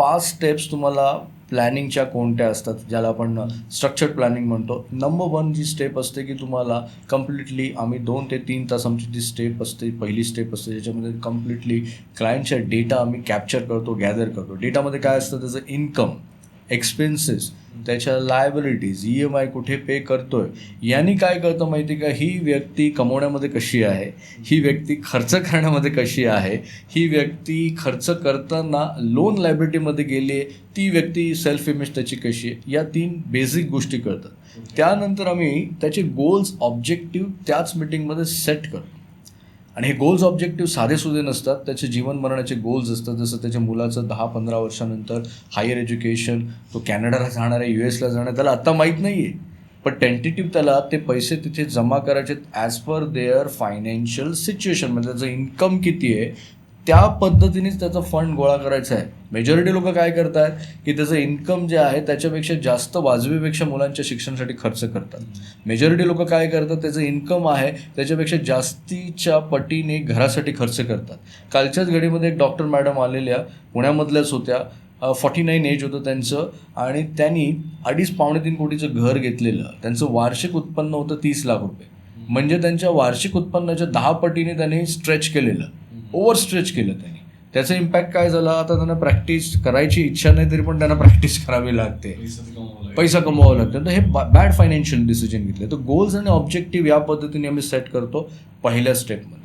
पाच स्टेप्स तुम्हाला प्लॅनिंगच्या कोणत्या असतात ज्याला आपण स्ट्रक्चर्ड प्लॅनिंग म्हणतो. नंबर वन जी स्टेप असते की तुम्हाला कम्प्लिटली आम्ही दोन ते तीन तास आमची जी स्टेप असते पहिली स्टेप असते ज्याच्यामध्ये कम्प्लिटली क्लायंटच्या डेटा आम्ही कॅप्चर करतो गॅदर करतो. डेटामध्ये काय असतं? त्याचं इन्कम एक्सपेन्सेस त्याच्या लायबिलिटीज ई एम आय कुठे पे करतोय यांनी काय करतं माहिती का? ही व्यक्ती कमवण्यामध्ये कशी आहे ही व्यक्ती खर्च करण्यामध्ये कशी आहे ही व्यक्ती खर्च करताना लोन लायबिलिटीमध्ये गेली आहे ती व्यक्ती सेल्फ इमेज त्याची कशी आहे? या तीन बेसिक गोष्टी कळतात. त्यानंतर आम्ही त्याचे गोल्स ऑब्जेक्टिव्ह त्याच मिटिंगमध्ये सेट करतो. आणि हे गोल्स ऑब्जेक्टिव्ह साधेसुधे नसतात. त्याचे जीवन मरणाचे गोल्स असतात. जसं त्याच्या मुलाचं दहा पंधरा वर्षानंतर हायर एज्युकेशन तो कॅनडाला जाणार आहे यू एसला जाणार त्याला आत्ता माहीत नाही आहे पण टेंटेटिव्ह त्याला ते पैसे तिथे जमा करायचे as per their financial situation म्हणजे त्याचं इन्कम किती आहे त्या पद्धतीनेच त्याचा फंड गोळा करायचा आहे. मेजॉरिटी लोक काय करतात? की त्याचं इन्कम जे आहे त्याच्यापेक्षा जास्त वाजवीपेक्षा मुलांच्या शिक्षणासाठी खर्च करतात. मेजॉरिटी लोक काय करतात? त्याचं इन्कम आहे त्याच्यापेक्षा जास्तीच्या पटीने घरासाठी खर्च करतात. कालच्याच घडीमध्ये एक डॉक्टर मॅडम आलेल्या पुण्यामधल्याच होत्या. फॉर्टी नाईन एज होतं त्यांचं आणि त्यांनी अडीच पावणे तीन कोटीचं घर घेतलेलं. त्यांचं वार्षिक उत्पन्न होतं तीस लाख रुपये. म्हणजे त्यांच्या वार्षिक उत्पन्नाच्या दहा पटीने त्यांनी स्ट्रेच केलेलं. ओव्हर स्ट्रेच केलं त्यांनी. त्याचा इम्पॅक्ट काय झाला? आता त्यांना प्रॅक्टिस करायची इच्छा नाही तरी पण त्यांना प्रॅक्टिस करावी लागते. पैसा कमवावा लागतो. तर हे बॅड फायनान्शियल डिसिजन घेतले. तर गोल्स आणि ऑब्जेक्टिव्ह या पद्धतीने आम्ही सेट करतो पहिल्या स्टेपमध्ये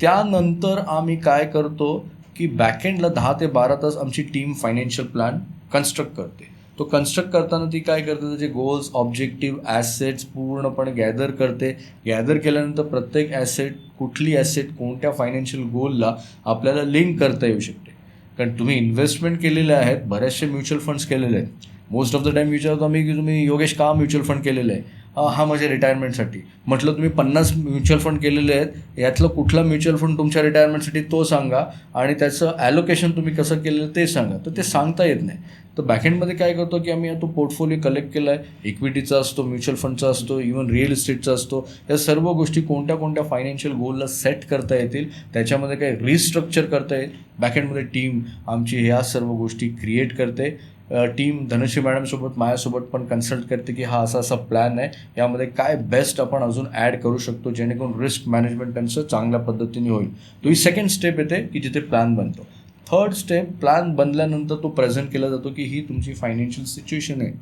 त्यानंतर आम्ही काय करतो की बॅकएंडला दहा ते बारा तास आमची टीम फायनान्शियल प्लॅन कन्स्ट्रक्ट करते. तो कन्स्ट्रक्ट करताना ती काय करते त्याचे गोल्स ऑब्जेक्टिव्ह ॲसेट्स पूर्णपणे गॅदर करते. गॅदर केल्यानंतर प्रत्येक ॲसेट कुठली ॲसेट कोणत्या फायनान्शियल गोलला आपल्याला लिंक करता येऊ शकते. कारण तुम्ही इन्व्हेस्टमेंट केलेले आहेत बऱ्याचशे म्युच्युअल फंड्स केलेले आहेत. मोस्ट ऑफ द टाईम विचारतो आम्ही की तुम्ही योगेश का म्युच्युअल फंड केलेलं आहे? हा माझ्या रिटायरमेंटसाठी म्हटलं तुम्ही पन्नास म्युच्युअल फंड केलेले आहेत. यातलं कुठला म्युच्युअल फंड तुमच्या रिटायरमेंटसाठी तो सांगा आणि त्याचं ॲलोकेशन तुम्ही कसं केलेलं ते सांगा. तर ते सांगता येत नाही. तर बॅकएंडमध्ये काय करतो की आम्ही तो पोर्टफोलिओ कलेक्ट केला आहे इक्विटीचा असतो म्युच्युअल फंडचा असतो इवन रिअल इस्टेटचा असतो. या सर्व गोष्टी कोणत्या कोणत्या फायनान्शियल गोलला सेट करता येतील त्याच्यामध्ये काय रिस्ट्रक्चर करता येईल. बॅकएंडमध्ये टीम आमची ह्या सर्व गोष्टी क्रिएट करते. टीम धनश्री मॅडमसोबत माझ्यासोबत पण कन्सल्ट करते की हा असा असा प्लॅन आहे. यामध्ये काय बेस्ट आपण अजून ॲड करू शकतो जेणेकरून रिस्क मॅनेजमेंट त्यांचं चांगल्या पद्धतीने होईल. तो ही सेकंड स्टेप येते की जिथे प्लॅन बनतो. थर्ड स्टेप प्लॅन बनल्यानंतर तो प्रेझेंट केला जातो की ही तुमची फायनान्शियल सिच्युएशन आहे.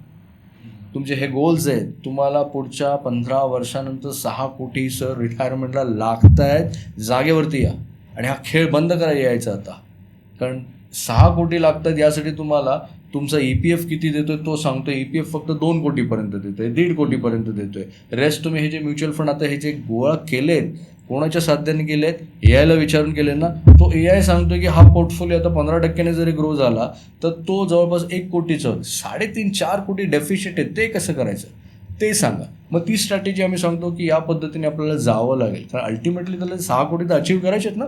तुमचे हे गोल्स आहेत. तुम्हाला पुढच्या पंधरा वर्षानंतर सहा कोटी सर रिटायरमेंटला लागत आहेत जागेवरती या. आणि हा खेळ बंद करायला यायचा आता. कारण सहा कोटी लागतात यासाठी तुम्हाला तुमचा ई पी एफ किती देतोय तो सांगतो ई पी एफ फक्त दोन कोटीपर्यंत देतोय दीड कोटीपर्यंत देतोय. रेस्ट तुम्ही हे जे म्युच्युअल फंड आता हे जे गोळा केलेत कोणाच्या साध्याने केलेत ए आयला विचारून केले ना तो ए आय सांगतोय की हा पोर्टफोलिओ आता पंधरा टक्क्याने जरी ग्रो झाला तर तो जवळपास एक कोटीचा साडेतीन चार कोटी डेफिशिट आहे ते कसं करायचं? ते सांगा. मग ती स्ट्रॅटेजी आम्ही सांगतो की या पद्धतीने आपल्याला जावं लागेल. कारण अल्टिमेटली त्याला सहा कोटी तर अचीव करायचे आहेत ना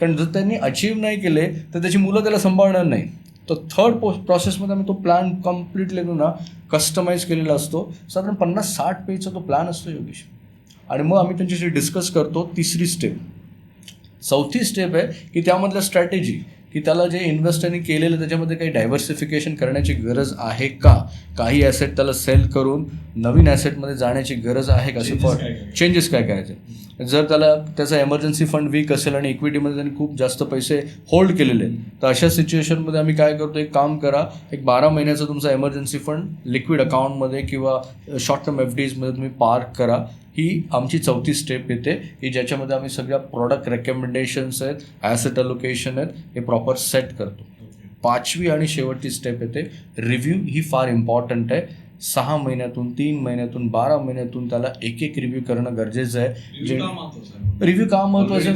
कारण जर त्यांनी अचीव नाही केले तर त्याची मुलं त्याला सांभाळणार नाही. तर थर्ड पो प्रोसेसमध्ये आम्ही तो प्लॅन कम्प्लिटली ना कस्टमाइज केलेला असतो. साधारण पन्नास साठ पेजचा तो प्लॅन असतो योगेश. आणि मग आम्ही त्यांच्याशी डिस्कस करतो तिसरी स्टेप चौथी स्टेप आहे की त्यामधल्या स्ट्रॅटेजी की त्याला जे इन्व्हेस्ट त्यांनी केलेलं त्याच्यामध्ये काही डायव्हर्सिफिकेशन करण्याची गरज आहे का? काही ॲसेट त्याला सेल करून नवीन ॲसेटमध्ये जाण्याची गरज आहे का? फॉर करायचे? चेंजेस काय करायचे? जर त्याला त्याचा एमर्जन्सी फंड वीक असेल आणि इक्विटीमध्ये त्यांनी खूप जास्त पैसे होल्ड केलेले आहेत तर अशा सिच्युएशनमध्ये आम्ही काय करतो एक काम करा एक बारा महिन्याचा तुमचा एमर्जन्सी फंड लिक्विड अकाउंटमध्ये किंवा शॉर्ट टर्म एफ डीजमध्ये तुम्ही पार्क करा. ही आमची चौथी स्टेप येते. की ज्याच्यामध्ये आम्ही सगळ्या प्रॉडक्ट रेकमेंडेशन्स आहेत ॲसेट अलोकेशन आहेत हे प्रॉपर सेट करतो. पाचवी आणि शेवटची स्टेप येते. रिव्ह्यू ही फार इम्पॉर्टंट आहे. सहा महिन्यातून तीन महिन्यातून बारा महिन्यातून त्याला एक एक रिव्ह्यू करणं गरजेचं आहे. जे रिव्ह्यू का महत्वाचं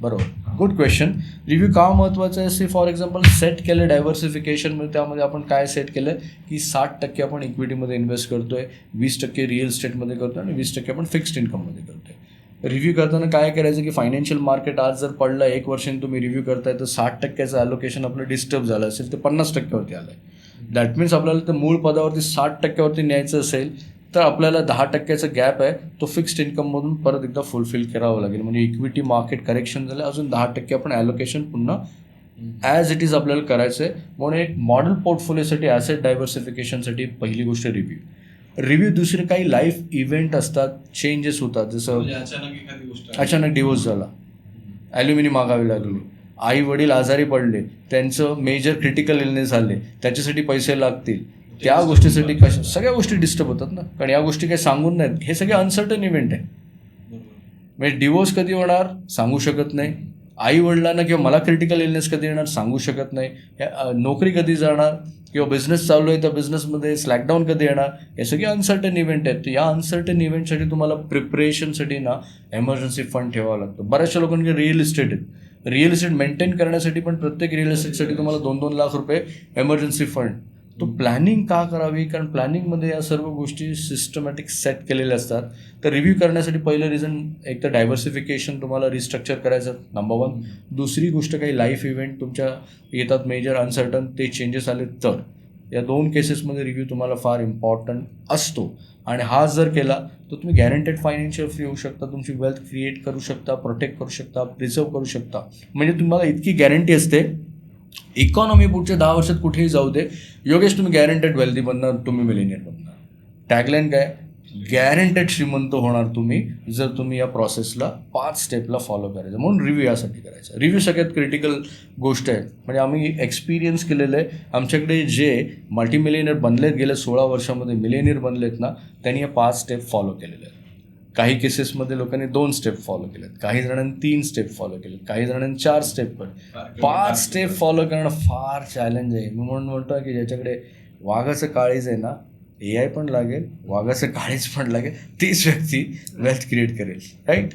बरोबर. गुड क्वेश्चन रिव्ह्यू का महत्त्वाचं आहे? से फॉर एक्झाम्पल सेट केलं डायव्हर्सिफिकेशनमध्ये त्यामध्ये आपण काय सेट केलं? की साठ टक्के आपण इक्विटीमध्ये इन्व्हेस्ट करतोय वीस टक्के रिअल इस्टेटमध्ये करतोय आणि वीस टक्के आपण फिक्स्ड इन्कममध्ये करतोय. रिव्ह्यू करताना काय करायचं की फायनान्शियल मार्केट आज जर पडलं एक वर्षाने तुम्ही रिव्ह्यू करताय तर साठ टक्क्याचं ॲलोकेशन आपलं डिस्टर्ब झालं असेल तर पन्नास टक्क्यावरती आलं आहे दॅट मीन्स आपल्याला ते मूळ पदावरती साठ टक्क्यावरती न्यायचं असेल तर आपल्याला दहा टक्क्याचा गॅप आहे तो फिक्स्ड इन्कममधून परत एकदा फुलफिल करावा लागेल. म्हणजे इक्विटी मार्केट करेक्शन झालं अजून दहा टक्के आपण ॲलोकेशन पुन्हा ॲज इट इज आपल्याला करायचं आहे म्हणून एक मॉडेल पोर्टफोलिओसाठी ॲसेट डायव्हर्सिफिकेशनसाठी पहिली गोष्ट रिव्ह्यू रिव्ह्यू दुसरे काही लाईफ इव्हेंट असतात चेंजेस होतात. जसं म्हणजे. अचानक डिवोर्स झाला. ॲल्युमिनी मागावी लागली. आई वडील आजारी पडले त्यांचं मेजर क्रिटिकल इलनेस झाले त्याच्यासाठी पैसे लागतील. त्या गोष्टीसाठी कशा सगळ्या गोष्टी डिस्टर्ब होतात ना. कारण या गोष्टी काही सांगून नाहीत. हे सगळे अनसर्टन इव्हेंट आहे. म्हणजे डिवोर्स कधी होणार? सांगू शकत नाही. आई वडिलांना किंवा मला क्रिटिकल इलनेस कधी येणार? सांगू शकत नाही. नोकरी कधी जाणार? किंवा बिझनेस चालू आहे त्या बिझनेसमध्ये स्लॅकडाऊन कधी येणार? हे सगळे अनसर्टन इव्हेंट आहेत. तर या अनसर्टन इव्हेंटसाठी तुम्हाला प्रिपरेशनसाठी ना एमर्जन्सी फंड ठेवावा लागतो. बऱ्याचशा लोकांकडे रिअल इस्टेट आहेत. रिअल इस्टेट मेंटेन करण्यासाठी पण प्रत्येक रिअल इस्टेटसाठी तुम्हाला दोन दोन लाख रुपये एमर्जन्सी फंड तो प्लॅनिंग का करावी? कारण प्लॅनिंगमध्ये या सर्व गोष्टी सिस्टमॅटिक सेट केलेल्या असतात. तर रिव्ह्यू करण्यासाठी पहिलं रिझन एक तर डायव्हर्सिफिकेशन तुम्हाला रिस्ट्रक्चर करायचं नंबर वन दुसरी गोष्ट काही लाईफ इव्हेंट तुमच्या येतात मेजर अनसर्टन ते चेंजेस आले तर. या दोन केसेसमध्ये रिव्ह्यू तुम्हाला फार इम्पॉर्टंट असतो. आणि हा जर केला तर तुम्ही गॅरंटेड फायनान्शियल फ्री होऊ शकता तुमची वेल्थ क्रिएट करू शकता प्रोटेक्ट करू शकता प्रिझर्व करू शकता. म्हणजे तुम्हाला इतकी गॅरंटी असते. इकॉनॉमी पुढच्या दहा वर्षात कुठेही जाऊ दे. योगेश तुम्ही गॅरंटेड वेल्दी बनणार तुम्ही मिलेनियर बनणार. टॅगलाईन काय? गॅरंटेड श्रीमंत होणार तुम्ही जर तुम्ही या प्रोसेसला पाच स्टेपला फॉलो करायचं. म्हणून रिव्ह्यू यासाठी करायचा. रिव्ह्यू सगळ्यात क्रिटिकल गोष्ट आहे. म्हणजे आम्ही एक्सपिरियन्स केलेलं आहे. आमच्याकडे जे मल्टीमिलियनियर बनलेत गेल्या सोळा वर्षामध्ये मिलेनियर बनलेत ना त्यांनी या पाच स्टेप फॉलो केलेले आहेत. काही केसेसमध्ये लोकांनी दोन स्टेप फॉलो केलेत. काही जणांनी तीन स्टेप फॉलो केलेत. काही जणांनी चार स्टेप पण. पाच स्टेप फॉलो करणं फार चॅलेंज आहे. मी म्हणून म्हणतो की ज्याच्याकडे वाघाचं काळीज आहे ना ए आय पण लागेल वाघाचं काळेच पण लागेल तीच व्यक्ती वेल्थ क्रिएट करेल राईट